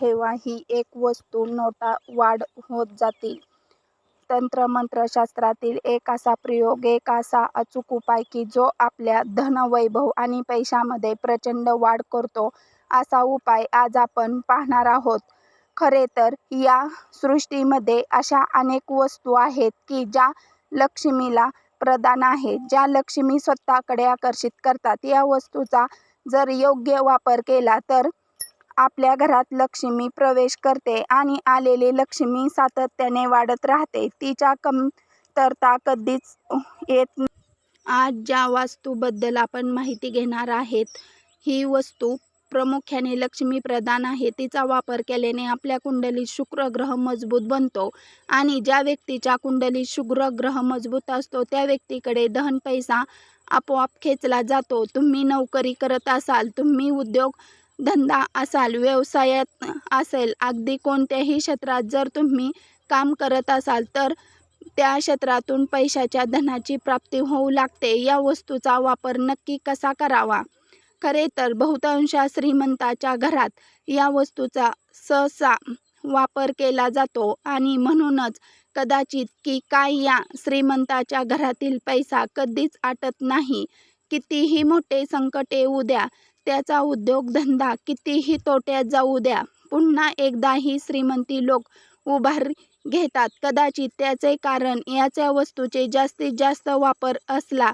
ठेवा ही एक वस्तू नोटा वाढ होत जातील. तंत्रमंत्रशास्त्रातील एक असा प्रयोग, एक असा अचूक उपाय की जो आपल्या धनवैभव आणि पैशामध्ये प्रचंड वाढ करतो असा उपाय आज आपण पाहणार आहोत. खरे तर या सृष्टीमध्ये अशा अनेक वस्तू आहेत की ज्या लक्ष्मीला प्रदान आहेत, ज्या लक्ष्मी स्वतःकडे आकर्षित करतात. या वस्तूचा जर योग्य वापर केला तर आपल्या घरात लक्ष्मी प्रवेश करते आणि आलेली लक्ष्मी सातत्याने वाढत राहते. तिच्या कमतरता कधीच येत नाही. आज ज्या वास्तूबद्दल आपण माहिती घेणार आहेत ही वस्तू प्रामुख्याने लक्ष्मी प्रदान आहे. तिचा वापर केल्याने आपल्या कुंडलीत शुक्र ग्रह मजबूत बनतो आणि ज्या व्यक्तीच्या कुंडलीत शुक्र ग्रह मजबूत असतो त्या व्यक्तीकडे धन पैसा आपोआप खेचला जातो. तुम्ही नोकरी करत असाल, तुम्ही उद्योग धंदा असाल, व्यवसायात असेल अगदी कोणत्याही क्षेत्रात जर तुम्ही काम करत असाल तर त्या क्षेत्रातून पैशाच्या, धनाची प्राप्ती होऊ लागते. या वस्तूचा वापर नक्की कसा करावा? खरे तर बहुतांश श्रीमंताच्या घरात या वस्तूचा सहसा वापर केला जातो आणि म्हणूनच कदाचित की काय या श्रीमंताच्या घरातील पैसा कधीच आटत नाही. कितीही मोठे संकट येऊ द्या, त्याचा उद्योगधंदा कितीही तोट्यात जाऊ द्या, पुन्हा एकदा ही श्रीमंती लोक उभार घेतात. कदाचित त्याचे कारण याच्या वस्तूचे जास्तीत जास्त वापर असला.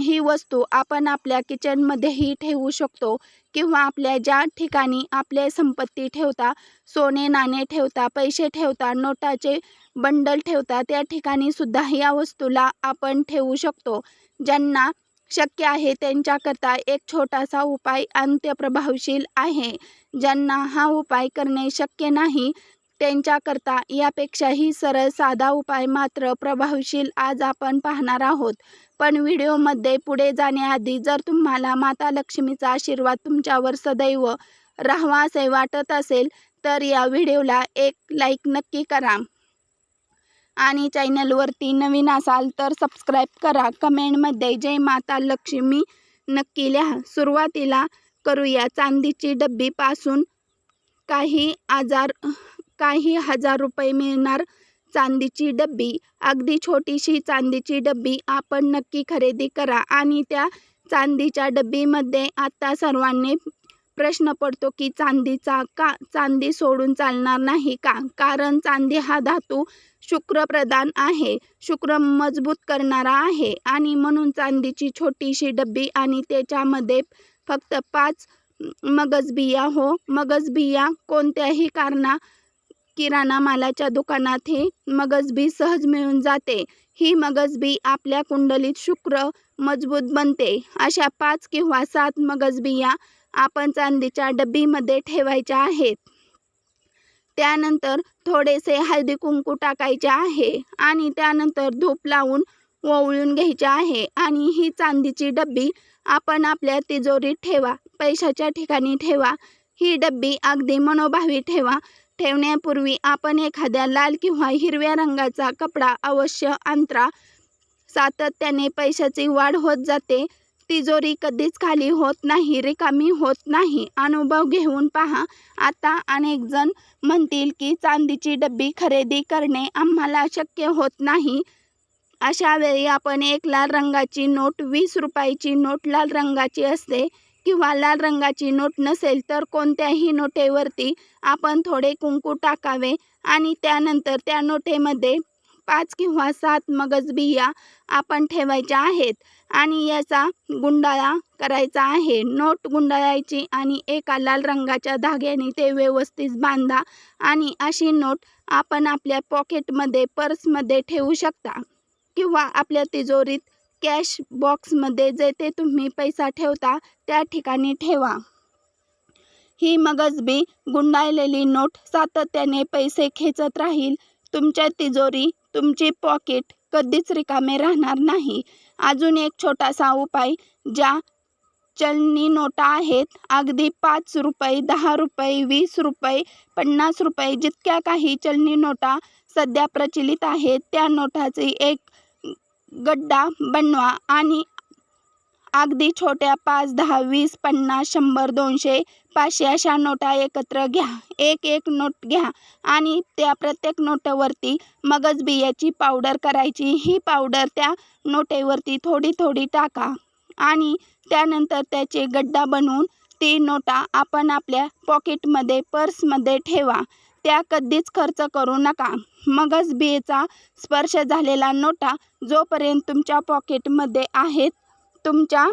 ही वस्तू आपण आपल्या किचनमध्येही ठेवू शकतो किंवा आपल्या ज्या ठिकाणी आपले संपत्ती ठेवता, सोने नाणे ठेवता, पैसे ठेवता, नोटाचे बंडल ठेवता त्या ठिकाणी सुद्धा या वस्तूला आपण ठेवू शकतो. ज्यांना शक्य आहे त्यांच्याकरता एक छोटासा उपाय अंत्यप्रभावशील आहे. ज्यांना हा उपाय करणे शक्य नाही त्यांच्याकरता यापेक्षाही सरळ साधा उपाय मात्र प्रभावशील आज आपण पाहणार आहोत. पण व्हिडिओमध्ये पुढे जाण्याआधी जर तुम्हाला माता लक्ष्मीचा आशीर्वाद तुमच्यावर सदैव राहावा असे वाटत असेल तर या व्हिडिओला एक लाईक नक्की करा आणि चॅनलवरती नवीन असाल तर सबस्क्राईब करा. कमेंटमध्ये जय माता लक्ष्मी नक्की लिहा. सुरुवातीला करूया चांदीची डब्बीपासून काही आजार काही हजार रुपये मिळणार चांदीची डब्बी. अगदी छोटीशी चांदीची डब्बी आपण नक्की खरेदी करा आणि त्या चांदीच्या डब्बीमध्ये आता सर्वांनी प्रश्न पडतो की चांदीचा का? चांदी सोडून चालणार नाही का? कारण चांदी हा धातू शुक्र प्रदान आहे, शुक्र मजबूत करणारा आहे आणि म्हणून चांदीची छोटीशी डब्बी आणि त्याच्यामध्ये फक्त पाच मगजबिया हो. मगजबिया कोणत्याही कारणा किराणा मालाच्या दुकानात ही मगजबी सहज मिळून जाते. ही मगजबी आपल्या कुंडलीत शुक्र मजबूत बनते. अशा पाच किंवा सात मगजबिया आपण चांदीच्या डब्बीमध्ये ठेवायच्या आहेत. त्यानंतर थोडेसे हळदी-कुंकू टाकायचे आहे आणि त्यानंतर धूप लावून ओवळून घ्यायचे आहे आणि ही चांदीची डब्बी आपण आपल्या तिजोरीत ठेवा, पैशाच्या ठिकाणी ठेवा. ही डब्बी अगदी मनोभावी ठेवा. ठेवण्यापूर्वी आपण एखाद्या लाल किंवा हिरव्या रंगाचा कपडा अवश्य अंतरा सातत्याने पैशाची वाढ होत जाते. तिजोरी कधीच खाली होत नाही, रिकामी होत नाही. अनुभव घेऊन पहा. आता अनेक जण म्हणतील की चांदीची डब्बी खरेदी करणे आम्हाला शक्य होत नाही. अशा वेळी आपण एक लाल रंगाची नोट, वीस रुपयाची नोट लाल रंगाची असते किंवा लाल रंगाची नोट नसेल तर कोणत्याही नोटेवरती आपण थोडे कुंकू टाकावे आणि त्यानंतर त्या नोटेमध्ये पाच किंवा सात मगजबिया आपण ठेवायच्या आहेत आणि याचा गुंडाळा करायचा आहे. नोट गुंडाळायची आणि एका लाल रंगाच्या धाग्याने ते व्यवस्थित बांधा आणि अशी नोट आपण आपल्या पॉकेटमध्ये, पर्समध्ये ठेवू शकता किंवा आपल्या तिजोरीत, कॅश बॉक्समध्ये जेथे तुम्ही पैसा ठेवता त्या ठिकाणी ठेवा. ही मगजबी, गुंडाळलेली नोट सातत्याने पैसे खेचत राहील. तुमच्या तिजोरी, तुमचे पॉकेट कधीच रिकामे राहणार नाही. अजून एक छोटासा उपाय. ज्या चलनी नोटा आहेत, अगदी पाच रुपये, दहा रुपये, वीस रुपये, पन्नास रुपये जितक्या काही चलनी नोटा सध्या प्रचलित आहेत त्या नोटाचे एक गड्डा बनवा आणि अगदी छोट्या पाच दहा वीस पन्नास शंभर दोनशे पाचशे अशा नोटा एकत्र घ्या. एक एक नोट घ्या आणि त्या प्रत्येक नोटवरती मगज बियाची पावडर करायची. ही पावडर त्या नोटेवरती थोडी थोडी टाका आणि त्यानंतर त्याचे गड्डा बनवून ती नोटा आपण आपल्या पॉकेटमध्ये पर्समध्ये ठेवा. त्या कधीच खर्च करू नका. मगच बियेचा स्पर्श झालेला नोटा जोपर्यंत तुमच्या पॉकेटमध्ये आहेत तुमच्या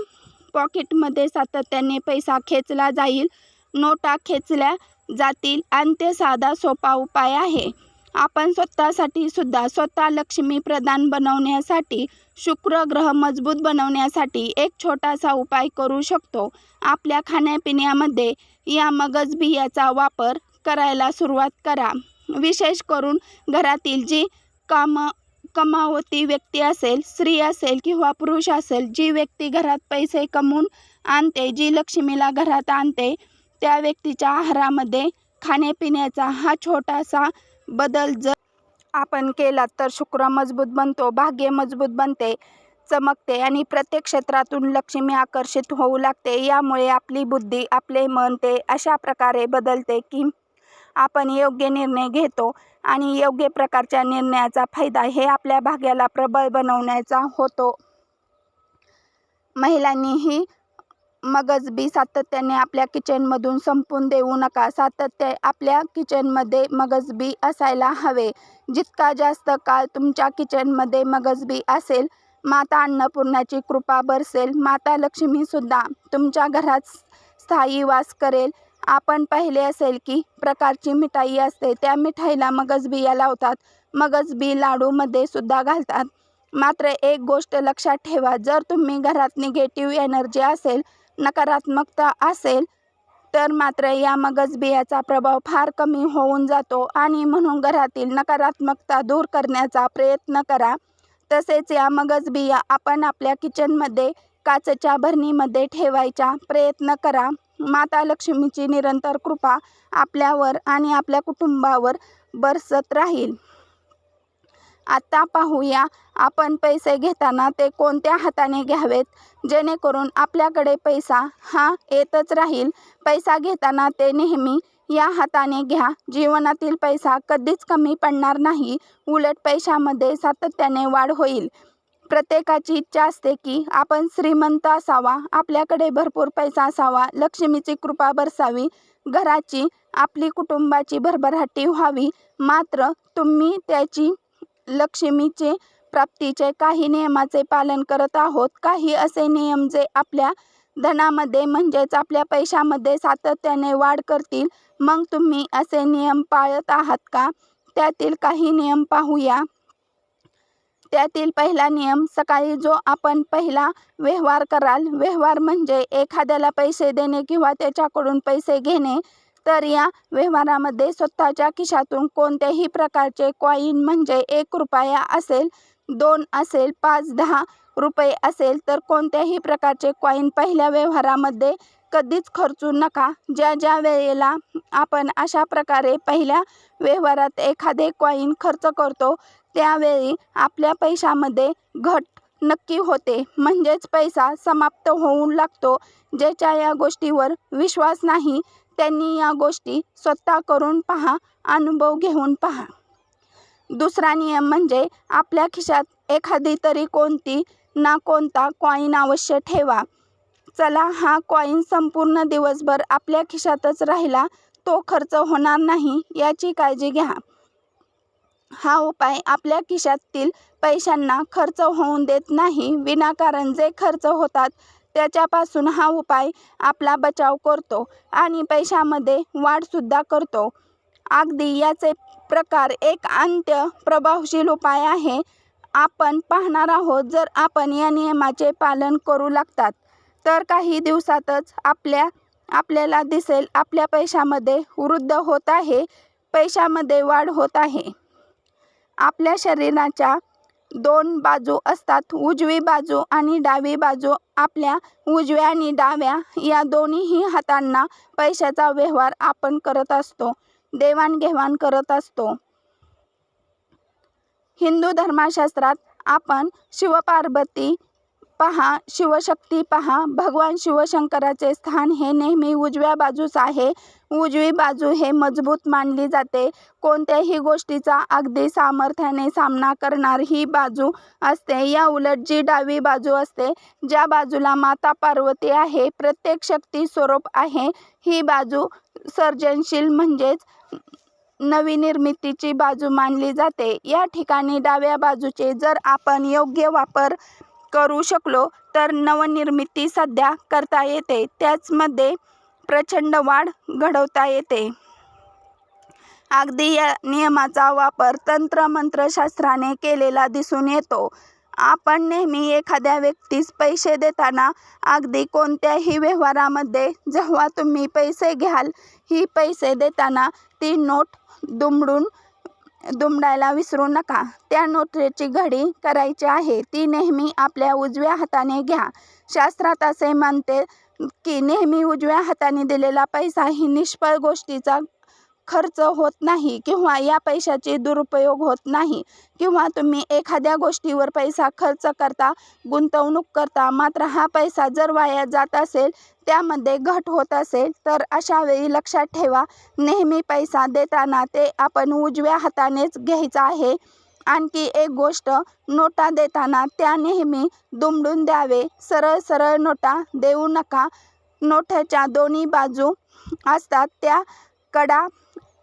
पॉकेटमध्ये सातत्याने पैसा खेचला जाईल. नोटा खेचल्या जातील आणि ते साधा सोपा उपाय आहे. आपण स्वतःसाठी सुद्धा स्वतः लक्ष्मी प्रदान बनवण्यासाठी शुक्र ग्रह मजबूत बनवण्यासाठी एक छोटासा उपाय करू शकतो. आपल्या खाण्यापिण्यामध्ये या मगज बियाचा वापर करायला सुरुवात करा. विशेष करून घरातील जी कामं कमावती व्यक्ती असेल स्त्री असेल किंवा पुरुष असेल जी व्यक्ती घरात पैसे कमवून आणते जी लक्ष्मीला घरात आणते त्या व्यक्तीच्या आहारामध्ये खाण्यापिण्याचा हा छोटासा बदल जर आपण केला तर शुक्र मजबूत बनतो भाग्य मजबूत बनते चमकते आणि प्रत्येक क्षेत्रातून लक्ष्मी आकर्षित होऊ लागते. यामुळे आपली बुद्धी आपले मन ते अशा प्रकारे बदलते की आपण योग्य निर्णय घेतो आणि योग्य प्रकारच्या निर्णयाचा फायदा हे आपल्या भाग्याला प्रबळ बनवण्याचा होतो. महिलांनीही मगज बी सातत्याने आपल्या किचनमधून संपून देऊ नका. सातत्य आपल्या किचनमध्ये मगज बी असायला हवे. जितका जास्त काळ तुमच्या किचनमध्ये मगज बी असेल माता अन्नपूर्णाची कृपा बरसेल. माता लक्ष्मीसुद्धा तुमच्या घरात स्थायी वास करेल. आपण पाहिले असेल की प्रकारची मिठाई असते. त्या मिठाईला मगज बिया लावतात. मगज बी लाडूमध्ये सुद्धा घालतात. मात्र एक गोष्ट लक्षात ठेवा जर तुम्ही घरात निगेटिव्ह एनर्जी असेल नकारात्मकता असेल तर मात्र या मगज बियाचा प्रभाव फार कमी होऊन जातो आणि म्हणून घरातील नकारात्मकता दूर करण्याचा प्रयत्न करा. तसेच या मगज बिया आपण आपल्या किचनमध्ये काचेच्या भरणीमध्ये ठेवायचा प्रयत्न करा. माता लक्ष्मीची निरंतर कृपा आपल्यावर आणि आपल्या कुटुंबावर बरसत राहील. आता पाहूया आपण पैसे घेताना ते कोणत्या हाताने घ्यावेत? जेणेकरून आपल्याकडे पैसा हा येतच राहील. पैसा घेताना ते नेहमी या हाताने घ्या. जीवनातील पैसा कधीच कमी पडणार नाही. उलट पैशामध्ये सातत्याने वाढ होईल. प्रत्येकाची इच्छा असते की आपण श्रीमंत असावा आपल्याकडे भरपूर पैसा असावा लक्ष्मीची कृपा बरसावी घराची आपली कुटुंबाची भरभराटी व्हावी. मात्र तुम्ही त्याची लक्ष्मीचे प्राप्तीचे काही नियमाचे पालन करत आहोत. काही असे नियम जे आपल्या धनामध्ये म्हणजेच आपल्या पैशामध्ये सातत्याने वाढ करतील. मग तुम्ही असे नियम पाळत आहात का? त्यातील काही नियम पाहूया. त्यातील पहिला नियम सकाळी जो आपण पहिला व्यवहार कराल व्यवहार म्हणजे एखाद्याला पैसे देणे किंवा त्याच्याकडून पैसे घेणे तर या व्यवहारामध्ये स्वतःच्या खिशातून कोणत्याही प्रकारचे कॉईन म्हणजे एक रुपया असेल दोन असेल पाच दहा रुपये असेल तर कोणत्याही प्रकारचे कॉईन पहिल्या व्यवहारामध्ये कधीच खर्चू नका. ज्या ज्या वेळेला आपण अशा प्रकारे पहिल्या व्यवहारात एखादे कॉईन खर्च करतो त्यावेळी आपल्या पैशामध्ये घट नक्की होते. म्हणजेच पैसा समाप्त होऊन लागतो. ज्याच्या या गोष्टीवर विश्वास नाही त्यांनी या गोष्टी स्वतः करून पहा अनुभव घेऊन पहा. दुसरा नियम म्हणजे आपल्या खिशात एखादी तरी कोणती ना कोणता कॉईन अवश्य ठेवा. चला हा कॉईन संपूर्ण दिवसभर आपल्या खिशातच राहिला तो खर्च होणार नाही याची काळजी घ्या. हा उपाय आपल्या खिशातील पैशांना खर्च होऊन देत नाही विनाकारण जे खर्च होतात त्याच्यापासून हा उपाय आपला बचाव करतो आणि पैशामध्ये वाढसुद्धा करतो. अगदी याचे प्रकार एक अंत्य प्रभावशील उपाय आहे. आपण पाहणार आहोत जर आपण या नियमाचे पालन करू लागतात तर काही दिवसातच आपल्या आपल्याला दिसेल आपल्या पैशामध्ये वृद्ध होत आहे पैशामध्ये वाढ होत आहे. आपल्या शरीराच्या दोन बाजू असतात उजवी बाजू आणि डावी बाजू. आपल्या उजव्या आणि डाव्या या दोन्हीही हातांना पैशाचा व्यवहार आपण करत असतो देवाणघेवाण करत असतो. हिंदू धर्मशास्त्रात आपण शिवपार्वती पहा शिवशक्ती पहा. भगवान शिवशंकराचे स्थान हे नेहमी उजव्या बाजूस आहे. उजवी बाजू हे मजबूत मानली जाते. कोणत्याही गोष्टीचा अगदी सामर्थ्याने सामना करणार ही बाजू असते. या उलट जी डावी बाजू असते ज्या बाजूला माता पार्वती आहे प्रत्येक शक्ती स्वरूप आहे. ही बाजू सर्जनशील म्हणजेच नवनिर्मितीची बाजू मानली जाते. या ठिकाणी डाव्या बाजूचे जर आपण योग्य वापर करू शकलो तर नवनिर्मिती सध्या करता येते. त्याचमध्ये प्रचंड वाढ घडवता येते. अगदी या नियमाचा वापर तंत्रमंत्रशास्त्राने केलेला दिसून येतो. आपण नेहमी एखाद्या व्यक्तीस पैसे देताना अगदी कोणत्याही व्यवहारामध्ये जेव्हा तुम्ही पैसे घ्याल ही पैसे देताना ती नोट दुमडून दुमडायला विसरू नका. त्या नोटरेची घडी करायची आहे. ती नेहमी आपल्या उजव्या हाताने घ्या. शास्त्रात असे मानते की नेहमी उजव्या हाताने दिलेला पैसा ही निष्फळ गोष्टीचा खर्च होत नाही किंवा या पैशाचे दुरुपयोग होत नाही किंवा तुम्ही एखाद्या गोष्टीवर पैसा खर्च करता गुंतवणूक करता मात्र हा पैसा जर वाया जात असेल त्यामध्ये घट होत असेल तर अशा वेळी लक्षात ठेवा नेहमी पैसा देताना ते आपण उजव्या हातानेच घ्यायचा आहे. आणखी एक गोष्ट नोटा देताना त्या नेहमी दुमडून द्यावे सरळ सरळ नोटा देऊ नका. नोट्याच्या दोन्ही बाजू असतात त्या कडा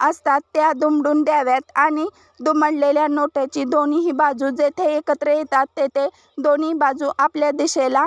असतात त्या दुमडून द्याव्यात आणि दुमडलेल्या नोटाची दोन्हीही बाजू जेथे एकत्र येतात तेथे दोन्ही बाजू आपल्या दिशेला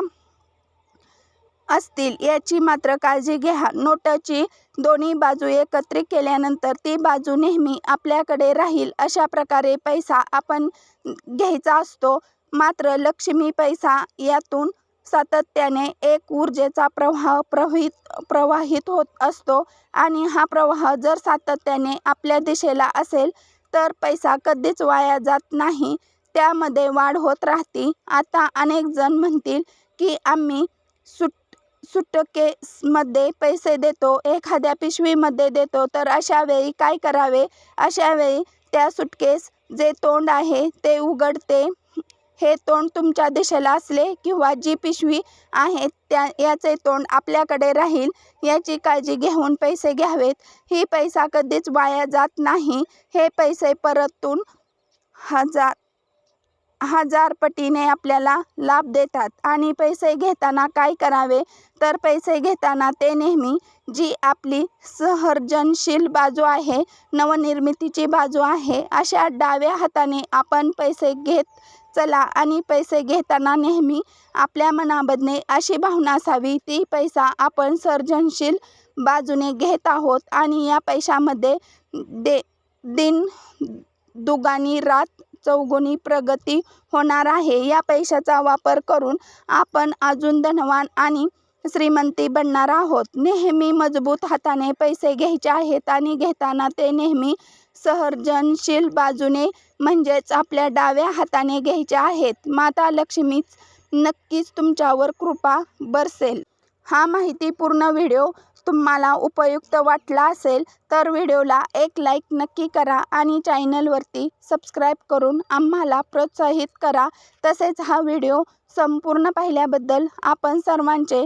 असतील. याची मात्र काळजी घ्या. नोटाची दोन्ही बाजू एकत्रित केल्यानंतर ती बाजू नेहमी आपल्याकडे राहील. अशा प्रकारे पैसा आपण घ्यायचा असतो. मात्र लक्ष्मी पैसा यातून सातत्याने एक ऊर्जेचा प्रवाह प्रवाहित प्रवाहित होत असतो. आणि हा प्रवाह जर सातत्याने आपल्या दिशेला असेल तर पैसा कधीच वाया जात नाही. त्यामध्ये वाढ होत राहते. आता अनेक जण म्हणतील की आम्ही सुट सुटकेसमध्ये पैसे देतो एखाद्या पिशवीमध्ये देतो तर अशा वेळी काय करावे? अशा वेळी त्या सुटकेस जे तोंड आहे ते उघडते. हे तोंड तुमच्या दिशेला असले किंवा जी पिशवी आहे त्या याचे तोंड आपल्याकडे राहील याची काळजी घेऊन पैसे घ्यावेत. ही पैसा कधीच वाया जात नाही. हे पैसे परतून हजार हजार पटीने आपल्याला लाभ देतात. आणि पैसे घेताना काय करावे? तर पैसे घेताना ते नेहमी जी आपली सहर्जनशील बाजू आहे नवनिर्मितीची बाजू आहे अशा डाव्या हाताने आपण पैसे घेत चला आणि पैसे घेताना नेहमी आपल्या मनामधने अशी भावना असावी ती पैसा आपण सर्जनशील बाजूने घेत आहोत आणि या पैशामध्ये दे दिन दुगानी रात चौगुणी प्रगती होणार आहे. या पैशाचा वापर करून आपण अजून धनवान आणि श्रीमंती बनणार आहोत. नेहमी मजबूत हाताने पैसे घ्यायचे आहेत आणि घेताना ते नेहमी सहर्जनशील बाजूने म्हणजेच आपल्या डाव्या हाताने घ्यायचे आहेत. माता लक्ष्मीच नक्कीच तुमच्यावर कृपा बरसेल. हा माहितीपूर्ण व्हिडिओ तुम्हाला उपयुक्त वाटला असेल तर व्हिडिओला एक लाईक नक्की करा आणि चॅनलवरती सबस्क्राईब करून आम्हाला प्रोत्साहित करा. तसेच हा व्हिडिओ संपूर्ण पाहिल्याबद्दल आपण सर्वांचे